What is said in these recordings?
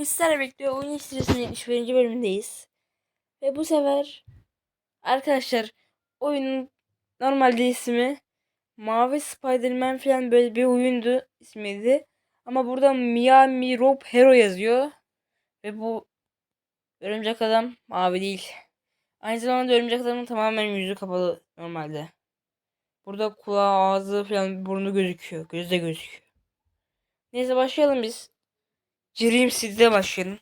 Bugün sizlerle bekliyor. Oyun serisinin 71. bölümündeyiz. Ve bu sefer arkadaşlar oyunun normalde ismi Mavi Spider-Man falan böyle bir oyundu ismiydi. Ama burada Miami Rob Hero yazıyor. Ve bu örümcek adam mavi değil. Aynı zamanda örümcek adamın tamamen yüzü kapalı normalde. Burada kulağı, ağzı falan burnu gözüküyor. Gözde gözüküyor. Neyse başlayalım biz. Dream City'de başlayalım.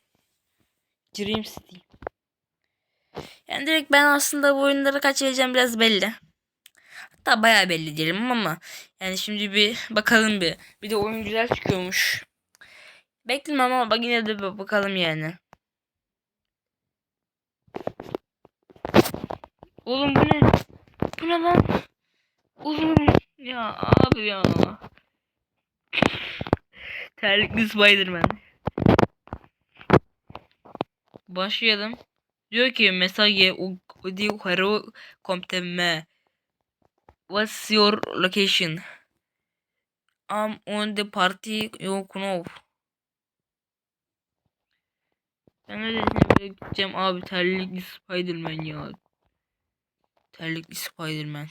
Dream City. Yani direkt ben aslında bu oyunları kaç vereceğim biraz belli. Hatta bayağı belli diyelim ama yani şimdi bir bakalım bir. Bir de oyun güzel çıkıyormuş. Beklemem ama bak yine de bir bakalım yani. Oğlum bu ne? Bu ne lan? Oğlum ya abi ya. Terlikli Spiderman. Başlayalım. Diyor ki mesaj udi hero compte What's your location? I'm on the party yok no. Ben öylesine gideceğim abi terlikli Spiderman ya. Terlikli Spiderman.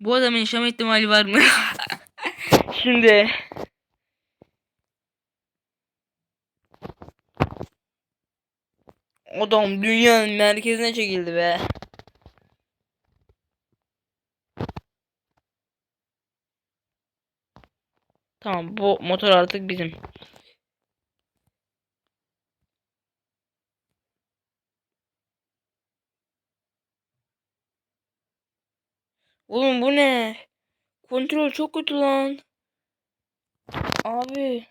Bu adamın yaşama ihtimali var mı? Şimdi Adam dünyanın merkezine çekildi be. Tamam bu motor artık bizim. Oğlum bu ne? Kontrol çok kötü lan. Abi.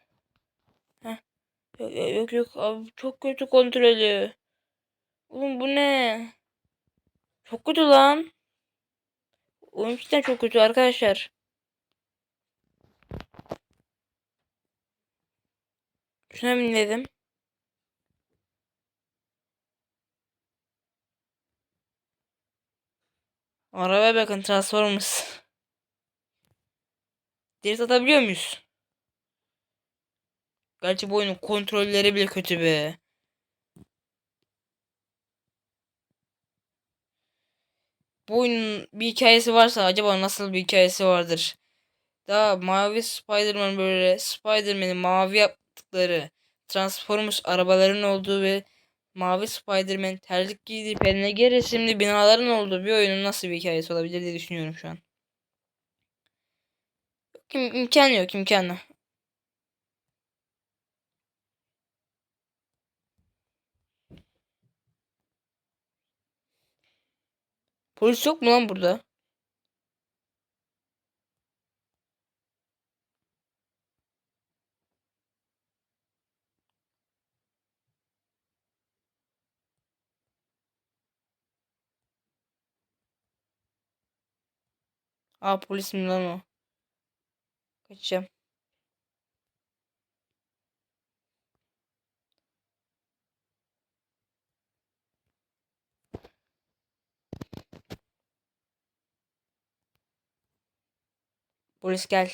Heh. Yok yok yok abi çok kötü kontrolü. Oğlum bu ne? Çok kötü lan. Oyun cidden çok kötü arkadaşlar. Şuna binledim. Arabaya bakın Transformers. Deri atabiliyor muyuz? Gerçi bu oyunun kontrolleri bile kötü be. Bu oyunun bir hikayesi varsa acaba nasıl bir hikayesi vardır? Daha mavi Spider-Man böyle Spider-Man'i mavi yaptıkları Transformers arabaların olduğu ve mavi Spider-Man terlik giydiği PNG resimli binaların olduğu bir oyunun nasıl bir hikayesi olabilir diye düşünüyorum şu an. Yok, im yok imkanı. Polis yok mu lan burada? Aa polis mi lan o? Kaçacağım. Polis gel.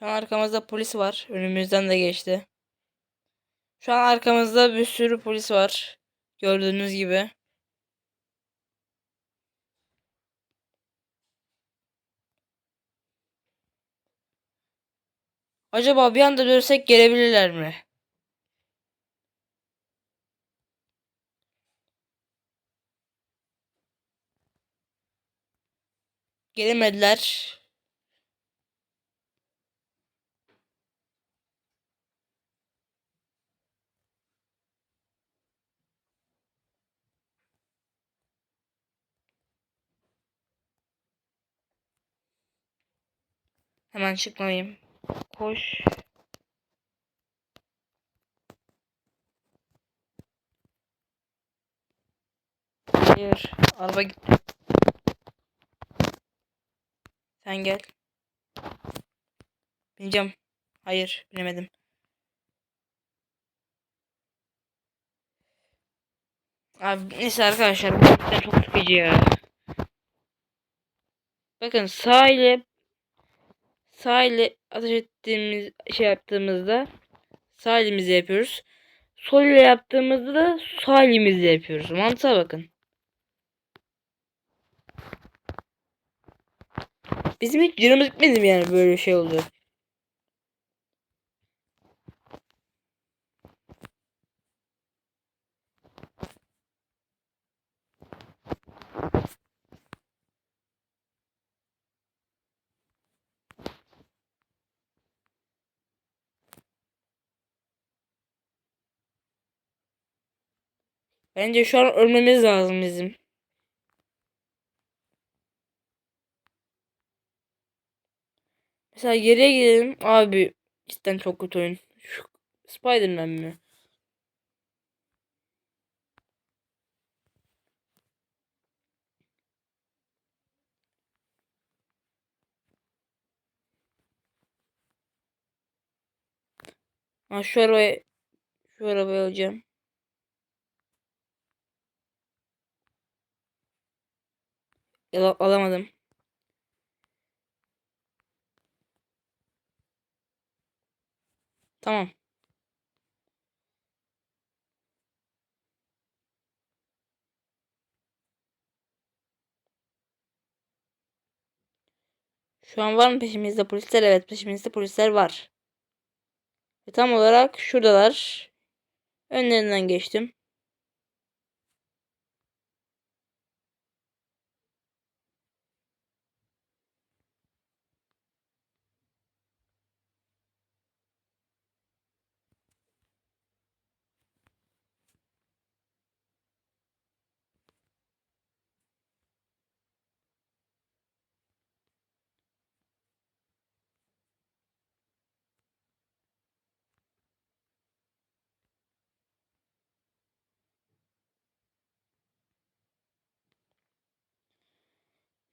Şu an arkamızda polis var. Önümüzden de geçti. Şu an arkamızda bir sürü polis var. Gördüğünüz gibi. Acaba bir anda dönsek gelebilirler mi? Gelemediler. Hemen çıkmalıyım. Koş. Hayır. Araba gitti. Sen gel. Bineceğim. Hayır. Binemedim. Abi neyse arkadaşlar. Bu çok sıkıcı ya. Bakın sağ ile sağ ile ateş ettiğimiz şey yaptığımızda sağ elimizle yapıyoruz. Sol ile yaptığımızda da sağ elimizle yapıyoruz. Mantığa bakın. Bizim hiç canımız gitmedi mi yani böyle şey oldu. Bence şu an ölmemiz lazım bizim. Mesela geriye gidelim. Abi cidden çok kötü oyun. Şu Spider-Man mi? Ha şu arabayı şu arabayı alacağım. Al alamadım. Tamam. Şu an var mı peşimizde polisler? Evet peşimizde polisler var. Ve tam olarak şuradalar. Önlerinden geçtim.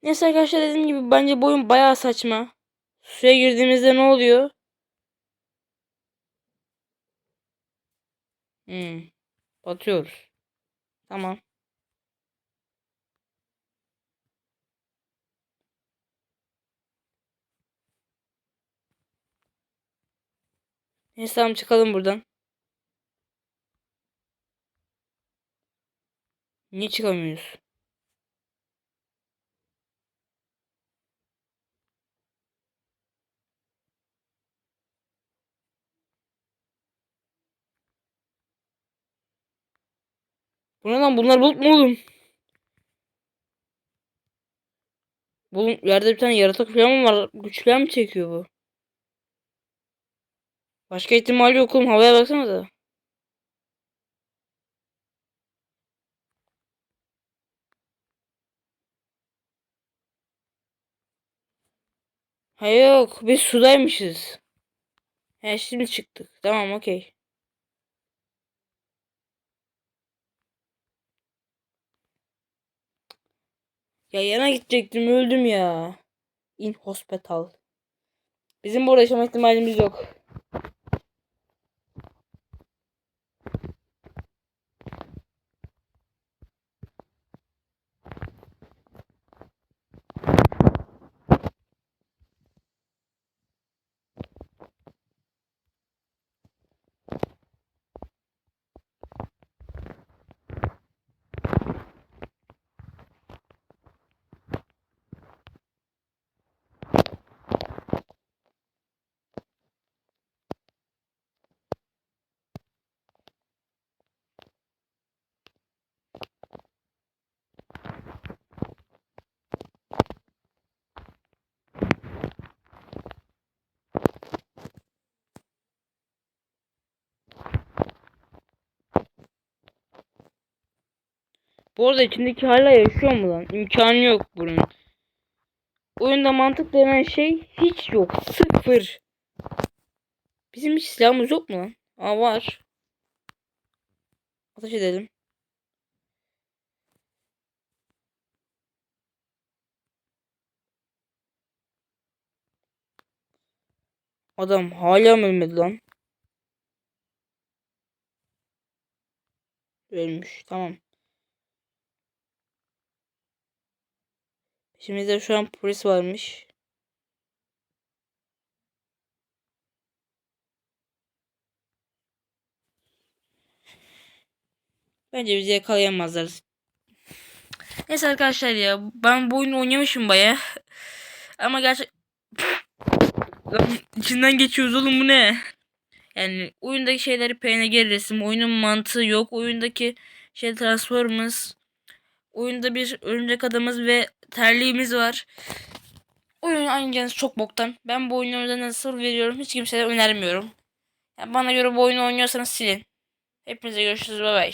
Neyse arkadaşlar dediğim gibi bence bu oyun bayağı saçma. Suya girdiğimizde ne oluyor? Hmm. Batıyoruz. Tamam. Neyse tamam çıkalım buradan. Niye çıkamıyoruz? Bu ne lan bunlar bulut mu oğlum? Oğlum yerde bir tane yaratık falan mı var? Güçler mi çekiyor bu? Başka ihtimali yok oğlum havaya baksana da. Ha yok biz sudaymışız. He şimdi çıktık. Tamam okey. Ya yana gidecektim öldüm ya. In hospital. Bizim burada yaşama ihtimalimiz yok. Bu arada içindeki hala yaşıyor mu lan? İmkanı yok bunun. oyunda mantık denen şey hiç yok. Sıfır. Bizim hiç silahımız yok mu lan? Aa var. Ateş edelim. Adam hala mı ölmedi lan? Ölmüş. Tamam. Peşimizde şu an polis varmış. Bence bizi yakalayamazlar. Neyse arkadaşlar ya ben bu oyunu oynamışım baya. Ama gerçek Lan içinden geçiyoruz oğlum bu ne? Yani oyundaki şeyleri PNG resim, oyunun mantığı yok. Oyundaki şey Transformers. Oyunda bir örümcek adamız ve terliğimiz var. Oyun oynayacağınız çok boktan. Ben bu oynadığınızda sıfır veriyorum. Hiç kimseye önermiyorum. Yani bana göre bu oyunu oynuyorsanız silin. Hepinize görüşürüz. Bay bay.